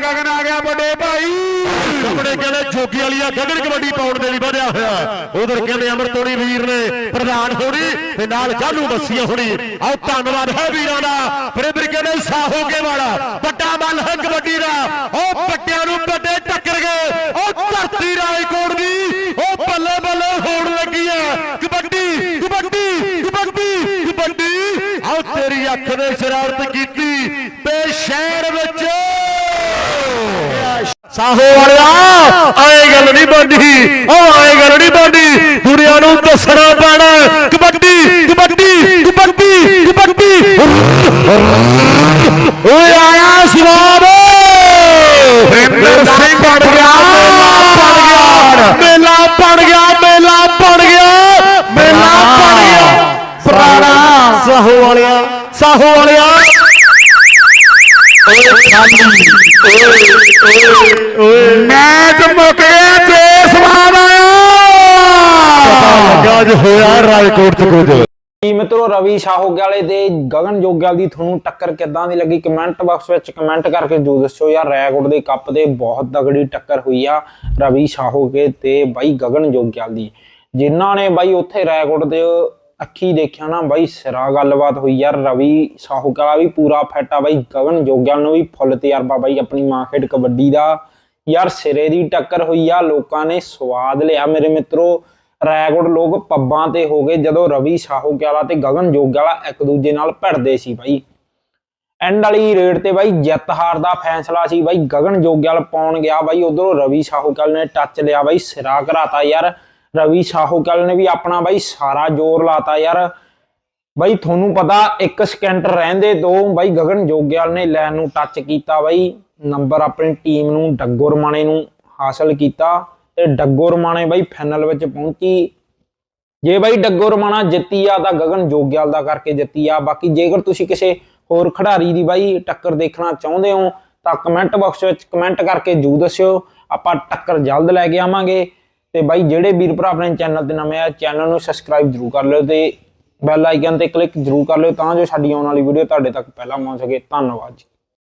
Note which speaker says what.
Speaker 1: ਗਗਨ ਆ ਗਿਆ ਵੱਡੇ ਭਾਈ।
Speaker 2: ਸਾਹਮਣੇ ਕਹਿੰਦੇ ਜੋਗੀ ਵਾਲੀਆ ਗਗਨ ਕਬੱਡੀ ਪਾਉਣ ਦੇ ਲਈ ਵਧਿਆ ਹੋਇਆ। ਉਧਰ ਕਹਿੰਦੇ ਅਮਰਤੋੜੀ ਵੀਰ ਨੇ ਪ੍ਰਧਾਨ ਹੋਣੀ ਤੇ ਨਾਲ ਜਾਲੂ ਬੱਸੀਆਂ ਹੋਣੀ। ਆਓ ਧੰਨਵਾਦ ਹੈ ਵੀਰਾਂ ਦਾ। ਫਿਰ ਕਹਿੰਦੇ ਸਾਹੋਗੇ ਵਾਲਾ, ਵੱਡਾ ਮੱਲ ਹੈ ਕਬੱਡੀ ਦਾ। ਉਹ ਪੱਟਿਆਂ ਨੂੰ ਵੱਡੇ ਟੱਕਰ ਗਏ। ਉਹ ਧਰਤੀ ਰਾਏਕੋਟ ਦੀ, ਉਹ ਬੱਲੇ ਬੱਲੇ ਹੋਣ ਲੱਗੀ ਹੈ ਕਬੱਡੀ ਕਬੱਡੀ ਕਬੱਡੀ ਕਬੱਡੀ। ਆਓ ਤੇਰੀ ਅੱਖ ਨੇ ਸ਼ਰਾਰਤ ਕੀਤੀ। ਤੇ ਸ਼ਹਿਰ ਵਿੱਚ ਸਾਹੋ ਵਾਲਿਆ ਆਏ ਗੱਲ ਨਹੀਂ ਬਣਦੀ ਉਹ ਆਏ ਗੱਲ ਨਹੀਂ ਬਣਦੀ। ਦੁਨੀਆ ਨੂੰ ਦੱਸਣਾ ਪੈਣਾ ਕਬੱਡੀ ਕਬੱਡੀ ਕਬੱਡੀ ਕਬੱਡੀ। ਓਏ ਆਇਆ ਸਵਾਬ।
Speaker 1: ਵਰਿੰਦਰ ਸਿੰਘ
Speaker 2: ਬਣ ਗਿਆ ਮੇਲਾ ਬਣ ਗਿਆ। ਮੇਲਾ ਬਣ ਗਿਆ ਮੇਲਾ ਬਣ ਗਿਆ ਪੁਰਾਣਾ ਸਾਹੋ ਵਾਲਿਆ ਸਾਹੋ ਵਾਲਿਆ।
Speaker 1: ਮੈਚ ਮੁੱਕ ਗਿਆ ਤੇ ਸਵਾਦ ਆਇਆ।
Speaker 2: ਅੱਜ ਹੋਇਆ ਰਾਜਕੋਟ ਚ ਕੁਝ।
Speaker 3: ਕੀ ਮਿੱਤਰੋ ਰਵੀ ਸ਼ਾਹੋਗਿਆਲੇ ਤੇ ਗਗਨ ਜੋਗਿਆਲ ਦੀ ਤੁਹਾਨੂੰ ਟੱਕਰ ਕਿੱਦਾਂ ਦੀ ਲੱਗੀ? ਕਮੈਂਟ ਬਾਕਸ ਵਿੱਚ ਕਮੈਂਟ ਕਰਕੇ ਜੂ ਦੱਸੋ ਯਾਰ। ਰੈਗੁੱਡ ਦੇ ਕੱਪ ਤੇ ਬਹੁਤ ਤਗੜੀ ਟੱਕਰ ਹੋਈ ਆ ਰਵੀ ਸ਼ਾਹੋਗੇ ਤੇ ਬਾਈ ਗਗਨ ਜੋਗਿਆਲ ਦੀ। ਜਿਨ੍ਹਾਂ ਨੇ ਬਾਈ ਉੱਥੇ ਰੈਗੁੱਡ ਦੇ ਅੱਖੀ ਦੇਖਿਆ ਨਾ ਬਾਈ, ਸਿਰਾ ਗੱਲਬਾਤ ਹੋਈ ਯਾਰ, ਰਵੀ ਸ਼ਾਹੋਗਿਆਲਾ ਵੀ ਪੂਰਾ ਫਿੱਟ ਆ ਬਾਈ, ਗਗਨ ਜੋਗਿਆ ਨੂੰ ਵੀ ਫੁੱਲ ਤਜਰਬਾ ਬਾਈ ਆਪਣੀ ਮਾਂ ਖੇਡ ਕਬੱਡੀ ਦਾ। ਯਾਰ ਸਿਰੇ ਦੀ ਟੱਕਰ ਹੋਈ ਆ, ਲੋਕਾਂ ਨੇ ਸਵਾਦ ਲਿਆ ਮੇਰੇ ਮਿੱਤਰੋ। ਰੈਗੁੜ ਲੋਕ ਪੱਬਾਂ ਤੇ ਹੋ ਗਏ, ਜਦੋਂ ਰਵੀ ਸ਼ਾਹੋਕਿਆਲਾ ਤੇ ਗਗਨ ਜੋਗਿਆਲਾ ਇੱਕ ਦੂਜੇ ਨਾਲ ਭਿੜਦੇ ਸੀ ਬਾਈ। ਐਂਡ ਵਾਲੀ ਰੇਡ ਤੇ ਬਾਈ ਜਿੱਤ ਹਾਰ ਦਾ ਫੈਸਲਾ ਸੀ ਬਾਈ, ਗਗਨ ਜੋਗਿਆਲ ਪਾਉਣ ਗਿਆ ਬਾਈ, ਉਧਰੋਂ ਰਵੀ ਸ਼ਾਹੋਕਿਆਲ ਨੇ ਟੱਚ ਲਿਆ ਬਾਈ, ਸਿਰਾ ਘਰਾਤਾ ਯਾਰ। ਰਵੀ ਸ਼ਾਹੋਕਿਆਲ ਨੇ ਵੀ ਆਪਣਾ ਬਾਈ ਸਾਰਾ ਜ਼ੋਰ ਲਾਤਾ ਯਾਰ। ਬਾਈ ਤੁਹਾਨੂੰ ਪਤਾ ਇੱਕ ਸਕਿੰਟ ਰਹਿੰਦੇ ਤੋਂ ਬਾਈ ਗਗਨ ਜੋਗਿਆਲ ਨੇ ਲੈਨ ਨੂੰ ਟੱਚ ਕੀਤਾ ਬਾਈ। ਨੰਬਰ ਆਪਣੀ ਟੀਮ ਨੂੰ ਡੱਗੋ ਰਮਾਣੇ ਨੂੰ ਹਾਸਲ ਕੀਤਾ ਤੇ ਡੱਗੋ ਰਮਾਣੇ ਬਾਈ ਫਾਈਨਲ ਵਿੱਚ ਪਹੁੰਚੀ। ਜੇ ਬਾਈ ਡੱਗੋ ਰਮਾਣਾ ਜਿੱਤੀ ਆ ਤਾਂ ਗਗਨ ਜੋਗਿਆਲ ਦਾ ਕਰਕੇ ਜਿੱਤੀ ਆ। ਬਾਕੀ ਜੇਕਰ ਤੁਸੀਂ ਕਿਸੇ ਹੋਰ ਖਿਡਾਰੀ ਦੀ ਬਾਈ ਟੱਕਰ ਦੇਖਣਾ ਚਾਹੁੰਦੇ ਹੋ ਤਾਂ ਕਮੈਂਟ ਬਾਕਸ ਵਿੱਚ ਕਮੈਂਟ ਕਰਕੇ ਜੂ ਦੱਸਿਓ। ਆਪਾਂ ਟੱਕਰ ਜਲਦ ਲੈ ਕੇ ਆਵਾਂਗੇ। ਤੇ ਬਾਈ ਜਿਹੜੇ ਵੀਰ ਭਰਾ ਆਪਣੇ ਚੈਨਲ ਤੇ ਨਵੇਂ ਆ ਚੈਨਲ ਨੂੰ ਸਬਸਕ੍ਰਾਈਬ ਜਰੂਰ ਕਰ ਲਿਓ ਤੇ ਬੈਲ ਆਈਕਨ ਤੇ ਕਲਿੱਕ ਜਰੂਰ ਕਰ ਲਿਓ ਤਾਂ ਜੋ ਸਾਡੀ ਆਉਣ ਵਾਲੀ ਵੀਡੀਓ ਤੁਹਾਡੇ ਤੱਕ ਪਹਿਲਾਂ ਪਹੁੰਚ ਸਕੇ। ਧੰਨਵਾਦ ਜੀ।